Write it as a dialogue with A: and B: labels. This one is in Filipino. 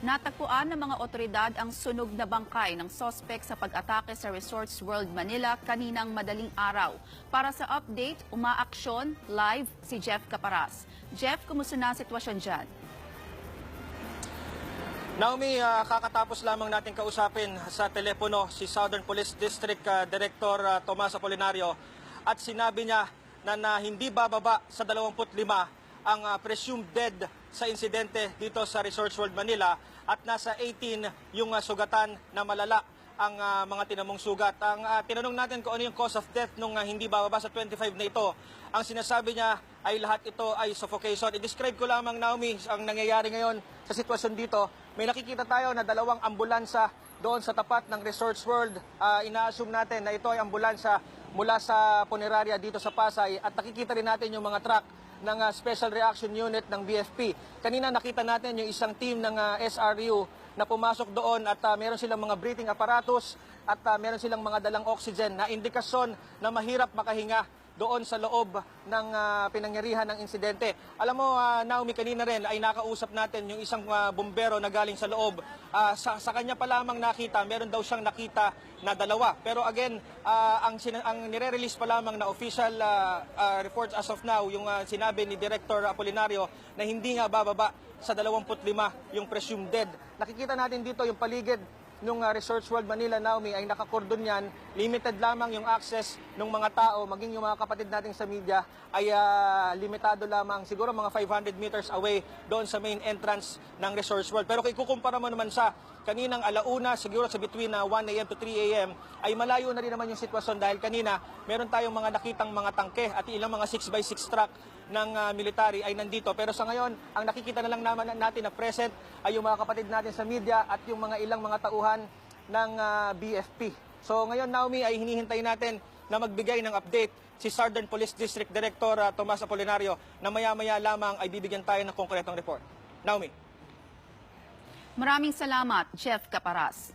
A: Natagpuan ng mga otoridad ang sunog na bangkay ng sospek sa pag-atake sa Resorts World Manila kaninang madaling araw. Para sa update, umaaksyon live si Jeff Caparas. Jeff, kumusta na ang sitwasyon dyan?
B: Naomi, ah, kakatapos lamang natin kausapin sa telepono si Southern Police District ah, Director ah, Tomas Apolinario at sinabi niya na, na hindi bababa sa 25 ang ah, presumed dead sa insidente dito sa Resorts World Manila at nasa 18 yung ah, sugatan na malala ang ah, mga tinamong sugat. Ang ah, tinanong natin kung ano yung cause of death nung ah, hindi bababa sa 25 na ito. Ang sinasabi niya ay lahat ito ay suffocation. I-describe ko lamang Naomi ang nangyayari ngayon sa sitwasyon dito. May nakikita tayo na dalawang ambulansa doon sa tapat ng Resorts World. Ah, ina-assume natin na ito ay ambulansa mula sa puneraria dito sa Pasay at nakikita rin natin yung mga truck ng ah, Special Reaction Unit ng BFP. Kanina nakita natin yung isang team ng ah, SRU na pumasok doon at ah, meron silang mga breathing apparatus at ah, meron silang mga dalang oxygen na indikasyon na mahirap makahinga doon sa loob ng ah, pinangyarihan ng insidente. Alam mo, ah, Naomi, kanina rin ay nakausap natin yung isang ah, bumbero na galing sa loob. Ah, sa, sa kanya pa lamang nakita, meron daw siyang nakita na dalawa. Pero again, ah, ang, ang nire-release pa lamang na official ah, ah, reports as of now, yung ah, sinabi ni Director Apolinario na hindi nga bababa sa 25 yung presumed dead. Nakikita natin dito yung paligid nung uh, Resorts World Manila Naomi ay nakakordon yan, limited lamang yung access ng mga tao, maging yung mga kapatid nating sa media ay ah, limitado lamang, siguro mga 500 meters away doon sa main entrance ng Resorts World. Pero kung ikukumpara mo naman sa kaninang alauna, siguro sa between ah, 1 a.m. to 3 a.m., ay malayo na rin naman yung sitwasyon dahil kanina meron tayong mga nakitang mga tangke at ilang mga 6x6 truck ng ah, military ay nandito. Pero sa ngayon, ang nakikita na lang naman natin na present ay yung mga kapatid natin sa media at yung mga ilang mga tauhan ng ah, BFP. So ngayon, Naomi, ay hinihintay natin na magbigay ng update si Southern Police District Director ah, Tomas Apolinario na maya-maya lamang ay bibigyan tayo ng konkretong report. Naomi.
A: Maraming salamat, Jeff Caparas.